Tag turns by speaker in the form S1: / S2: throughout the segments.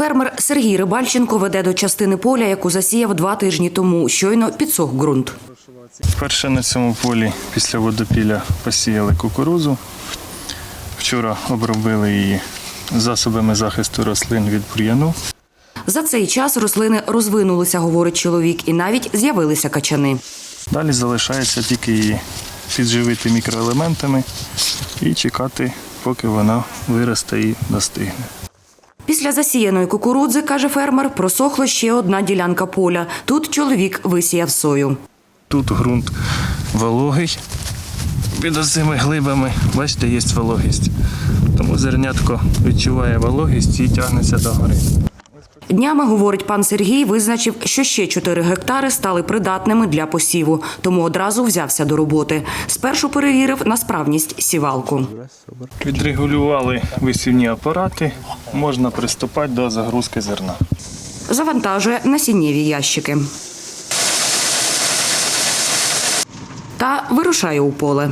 S1: Фермер Сергій Рибальченко веде до частини поля, яку засіяв два тижні тому. Щойно підсох ґрунт.
S2: Вперше на цьому полі після водопілля посіяли кукурузу. Вчора обробили її засобами захисту рослин від бур'яну.
S1: За цей час рослини розвинулися, говорить чоловік, і навіть з'явилися качани.
S2: Далі залишається тільки її підживити мікроелементами і чекати, поки вона виросте і достигне.
S1: Після засіяної кукурудзи, каже фермер, просохла ще одна ділянка поля. Тут чоловік висіяв сою.
S2: Тут ґрунт вологий під цими глибами. Бачите, є вологість. Тому зернятко відчуває вологість і тягнеться до гори.
S1: Днями, говорить пан Сергій, визначив, що ще 4 гектари стали придатними для посіву, тому одразу взявся до роботи. Спершу перевірив на справність сівалку.
S2: Відрегулювали висівні апарати, можна приступати до загрузки зерна.
S1: Завантажує насіннєві ящики. Та вирушає у поле.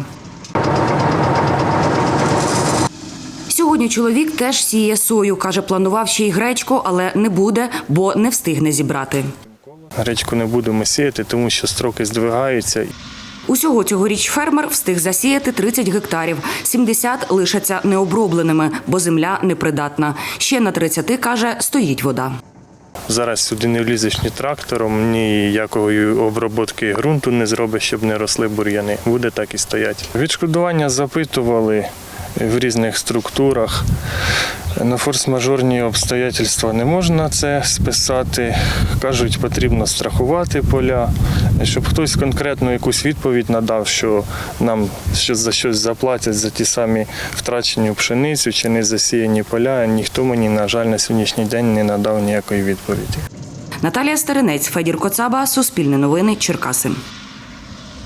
S1: Сьогодні чоловік теж сіє сою. Каже, планував ще й гречку, але не буде, бо не встигне зібрати.
S2: Гречку не будемо сіяти, тому що строки здвигаються.
S1: Усього цьогоріч фермер встиг засіяти 30 гектарів. 70 лишаться необробленими, бо земля непридатна. Ще на 30, каже, стоїть вода.
S2: Зараз сюди не влізеш ні трактором, ніякої обробки ґрунту не зробиш, щоб не росли бур'яни. Буде так і стоять. Відшкодування запитували в різних структурах. На форс-мажорні обстоятельства не можна це списати. Кажуть, потрібно страхувати поля, щоб хтось конкретно якусь відповідь надав, що нам ще за щось заплатять за ті самі втрачені пшеницю чи не засіяні поля. Ніхто мені, на жаль, на сьогоднішній день не надав ніякої відповіді.
S1: Наталія Старинець, Федір Коцаба, Суспільне новини, Черкаси.